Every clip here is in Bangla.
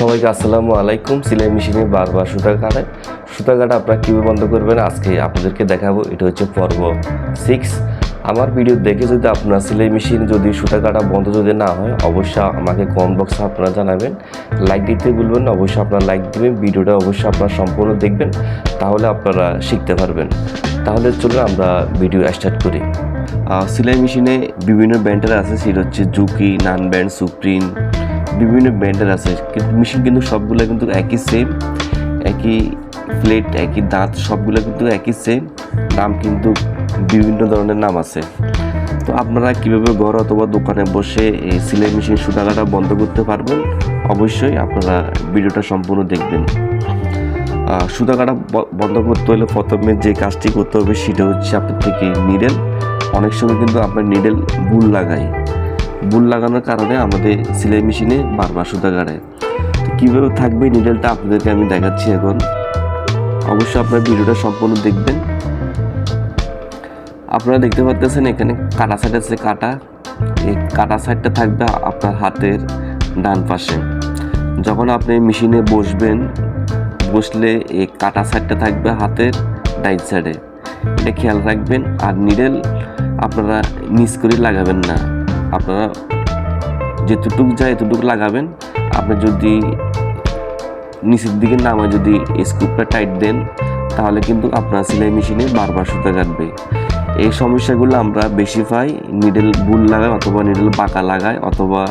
সবাইকে আসসালামু আলাইকুম। সেলাই মেশিনে বারবার সুতা কাটায় সুতা কাটা আপনারা কীভাবে বন্ধ করবেন? আজকে আপনাদেরকে দেখাবো। এটা হচ্ছে পর্ব সিক্স আমার ভিডিও দেখে যদি আপনার সেলাই মেশিন যদি সুতা কাটা বন্ধ যদি না হয়, অবশ্যই আমাকে কমেন্ট বক্সে আপনারা জানাবেন। লাইক দিতে ভুলবেন না, অবশ্যই আপনারা লাইক দিবেন। ভিডিওটা অবশ্যই আপনারা সম্পূর্ণ দেখবেন, তাহলে আপনারা শিখতে পারবেন। তাহলে চলুন আমরা ভিডিও স্টার্ট করি। সেলাই মেশিনে বিভিন্ন ব্র্যান্ডের আছে, সেটা হচ্ছে জুকি নান ব্যান্ড সুপ্রিম বিভিন্ন ব্র্যান্ডের আছে। কিন্তু মেশিন কিন্তু সবগুলো কিন্তু একই সেম একই প্লেট একই দাঁত, সবগুলো কিন্তু একই সেম নাম কিন্তু বিভিন্ন ধরনের নাম আছে। তো আপনারা কীভাবে ঘর অথবা দোকানে বসে এই সেলাই মেশিন সুতাকাটা বন্ধ করতে পারবেন, অবশ্যই আপনারা ভিডিওটা সম্পূর্ণ দেখবেন। সুতা কাটা বন্ধ করতে হলে প্রথমে যে কাজটি করতে হবে সেটা হচ্ছে আপনার থেকে নিডেল অনেক সময় কিন্তু আপনার নিডেল ভুল লাগাই ভুল লাগানোর কারণে আমাদের সেলাই মেশিনে বারবার সুতা কাটায় তো কীভাবে থাকবে নিডেলটা আপনাদেরকে আমি দেখাচ্ছি এখন। অবশ্যই আপনার ভিডিওটা সম্পূর্ণ দেখবেন। আপনারা দেখতে পাচ্ছেন এখানে কাটা সাইড আছে কাটা। এই কাটা সাইডটা থাকবে আপনার হাতের ডান পাশে। যখন আপনি মেশিনে বসবেন, বসলে এই কাটা সাইডটা থাকবে হাতের ডাইট সাইডে এটা খেয়াল রাখবেন, আর নিডেল আপনারা মিস করে লাগাবেন না। আপনারা যেতটুক যায় এতটুকু লাগাবেন। আপনি যদি নিচের দিকে নামে যদি স্ক্রুপটা টাইট দেন, তাহলে কিন্তু আপনার সেলাই মেশিনে বারবার সুতা কাটবে। এই সমস্যাগুলো আমরা বেশি পাই নিডেল বুল লাগায় অথবা নিডেল বাঁকা লাগায় অথবা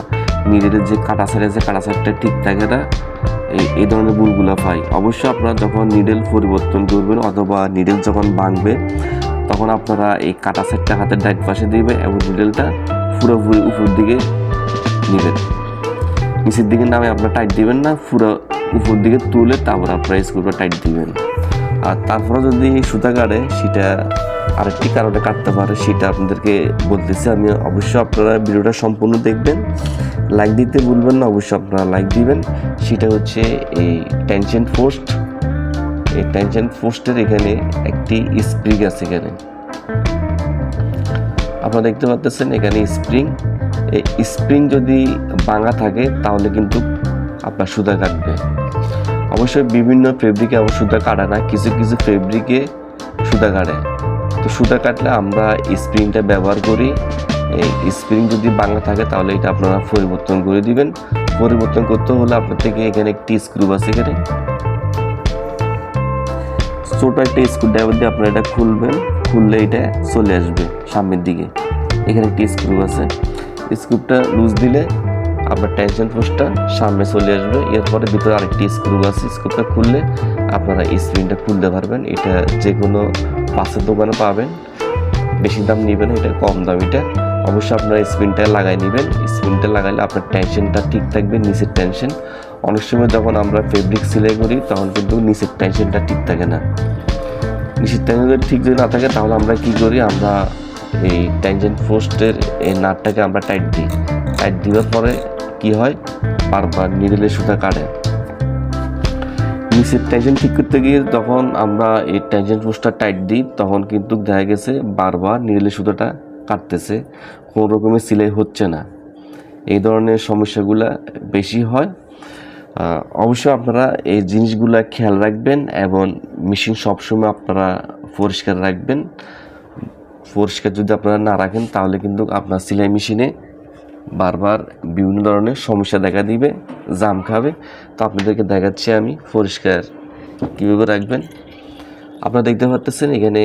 নিডেলের যে কাটা সাইড আছে কাটা সাইডটা ঠিক থাকে না, এই ধরনের বুলগুলো পাই। অবশ্যই আপনারা যখন নিডেল পরিবর্তন করবেন অথবা নিডেল যখন ভাঙবে তখন আপনারা এই কাটা সাইডটা হাতের ডাইট পাশে দিবে এবং নিডেলটা পুরোপুরি উপর দিকে নেবেন নিচের দিকে নামে আপনার টাইট দিবেন না, পুরো উপর দিকে তুলে তারপর আপনার স্ক্রুটা টাইট দিবেন। আর তারপরে যদি সুতা কাটে সেটা আরেকটি কারণে কাটতে পারে, সেটা আপনাদেরকে বলতেছি। আমি অবশ্যই আপনারা ভিডিওটা সম্পূর্ণ দেখবেন। লাইক দিতে ভুলবেন না, অবশ্যই আপনারা লাইক দিবেন। সেটা হচ্ছে এই টেনশন পোস্ট এই টেনশন পোস্টের এখানে একটি স্প্রিং আছে এখানে। আপনারা দেখতে পাচ্ছেন এখানে স্প্রিং। এই স্প্রিং যদি ভাঙা থাকে, তাহলে কিন্তু আপনার সুতা কাটবে। অবশ্যই বিভিন্ন ফেব্রিকে আবার সুতা কাটা না, কিছু কিছু ফেব্রিকে সুতা কাটে। তো সুতা কাটলে আমরা স্প্রিংটা ব্যবহার করি। এই স্প্রিং যদি ভাঙা থাকে, তাহলে এটা আপনারা পরিবর্তন করে দিবেন। পরিবর্তন করতে হলে আপনার থেকে এখানে একটি স্ক্রু আছে এখানে। ছোট একটা স্ক্রু ড্রাইভার দিয়ে আপনারা এটা খুলবেন। খুললে এটা চলে আসবে সামনের দিকে। এখানে একটি স্ক্রু আছে। স্ক্রুটা লুজ দিলে আপনার টেনশন পোস্টটা সামনে চলে আসবে। এরপরে ভিতরে আরেকটি স্ক্রু আছে। স্ক্রুটা খুললে আপনারা স্ক্রিনটা খুলতে পারবেন। এটা যে কোনো পাশের দোকানে পাবেন। বেশি দাম নেবেন এটা কম দাম। এটা অবশ্যই আপনারা স্পিনটা লাগাই নেবেন। স্পিনটা লাগাইলে আপনার টেনশনটা ঠিক থাকবে, নিচের টেনশন অনেক সময় যখন আমরা ফেব্রিক সিলাই করি, তখন কিন্তু নিচের টেনশনটা ঠিক থাকে না। টেনশন যদি ঠিক যদি না থাকে, তাহলে আমরা কি করি? আমরা এই টেনশন পোস্টের এই নাটটাকে আমরা টাইট দিই। টাইট দেওয়ার পরে কি হয়? বারবার নিডেলের সুতা কাটে। নিচের টেনশন ঠিক করতে গিয়ে তখন আমরা এই টেনশন পোস্টটা টাইট দিই, তখন কিন্তু দেখা গেছে বারবার নিডলের সুতোটা কাটতেছে। কোনো রকমের সিলাই হচ্ছে না। এই ধরনের সমস্যাগুলো বেশি হয়। অবশ্যই আপনারা এই জিনিসগুলো খেয়াল রাখবেন এবং মেশিন সবসময় আপনারা পরিষ্কার রাখবেন। পরিষ্কার যদি আপনারা না রাখেন, তাহলে কিন্তু আপনার সেলাই মেশিনে বারবার বিভিন্ন ধরনের সমস্যা দেখা দিবে, জাম খাবে। তো আপনাদেরকে দেখাচ্ছি আমি পরিষ্কার কীভাবে রাখবেন। আপনারা দেখতে পাচ্ছেন এখানে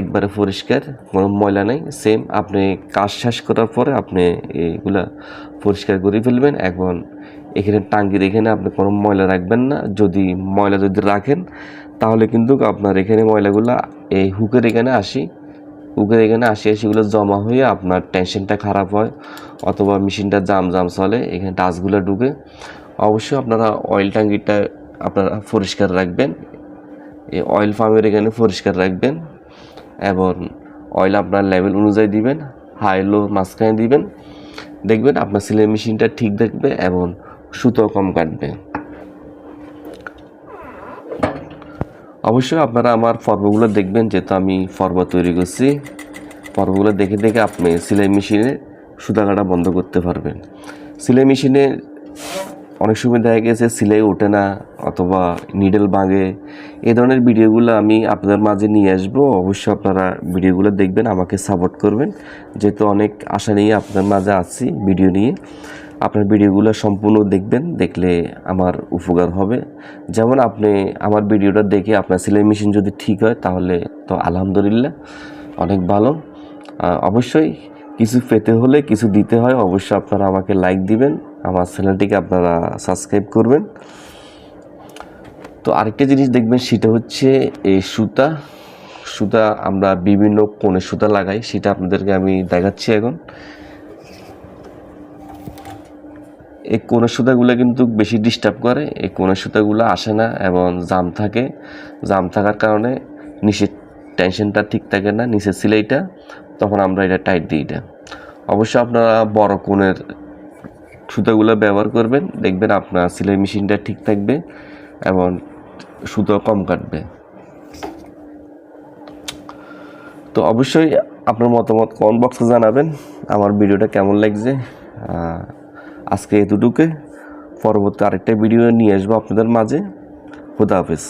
একবারে পরিষ্কার, কোনো ময়লা নেই সেম আপনি কাজ শেষ করার পরে আপনি এগুলা পরিষ্কার করে ফেলবেন এখন এখানে টাঙ্গির এখানে আপনি কোনো ময়লা রাখবেন না। যদি ময়লা যদি রাখেন, তাহলে কিন্তু আপনার এখানে ময়লাগুলা এই হুকের এখানে আসি, হুকের এখানে আসি, সেগুলো জমা হয়ে আপনার টেনশনটা খারাপ হয় অথবা মেশিনটা জাম জাম চলে, এখানে ডাস্টগুলো ঢুকে। অবশ্যই আপনারা অয়েল ট্যাঙ্কিটা আপনারা পরিষ্কার রাখবেন, এই অয়েল ফার্মের এখানে পরিষ্কার রাখবেন এবং অয়েল আপনার লেভেল অনুযায়ী দিবেন হাই লো মাঝখানে দিবেন। দেখবেন আপনার সেলাই মেশিনটা ঠিক দেখবে এবং সুতো কম কাটবে। অবশ্যই আপনারা আমার পর্বগুলো দেখবেন, যেহেতু আমি পর্ব তৈরি করছি। পর্বগুলো দেখে দেখে আপনি সেলাই মেশিনে সুতা কাটা বন্ধ করতে পারবেন। সেলাই মেশিনে অনেক সময় দেখা গেছে সিলাই ওঠে না অথবা নিডেল ভাঙে। এই ধরনের ভিডিওগুলো আমি আপনাদের মাঝে নিয়ে আসব। অবশ্যই আপনারা ভিডিওগুলো দেখবেন, আমাকে সাপোর্ট করবেন। যেহেতু অনেক আশা নিয়ে আপনাদের মাঝে আসছি ভিডিও নিয়ে। আপনার ভিডিওগুলো সম্পূর্ণ দেখবেন, দেখলে আমার উপকার হবে। যেমন আপনি আমার ভিডিওটা দেখে আপনার সেলাই মেশিন যদি ঠিক হয়, তাহলে তো আলহামদুলিল্লাহ অনেক ভালো। অবশ্যই কিছু পেতে হলে, কিছু দিতে হয়, অবশ্যই আপনারা আমাকে লাইক দিবেন, আমার চ্যানেলটিকে আপনারা সাবস্ক্রাইব করবেন। তো আরেকটা জিনিস দেখবেন, সেটা হচ্ছে এই সুতা। সুতা আমরা বিভিন্ন কোণে সুতা লাগাই, সেটা আপনাদেরকে আমি দেখাচ্ছি এখন। এই কোণের সুতাগুলো কিন্তু বেশি ডিস্টার্ব করে। এই কোণের সুতাগুলো আসে না এবং জাম থাকে। জাম থাকার কারণে নিচের টেনশনটা ঠিক থাকে না, নিচের সিলাইটা। তখন আমরা এটা টাইট দিই এটা। অবশ্যই আপনারা বড় কোণের সুতাগুলো ব্যবহার করবেন। দেখবেন আপনার সেলাই মেশিনটা ঠিক থাকবে এবং সুতো কম কাটবে। তো অবশ্যই আপনার মতামত কমেন্ট বক্সে জানাবেন। আমার ভিডিওটা কেমন লাগছে? আজকে এতটুকু। পরবর্তী আরেকটা ভিডিও নিয়ে আসব আপনাদের মাঝে। খুদা হাফেজ।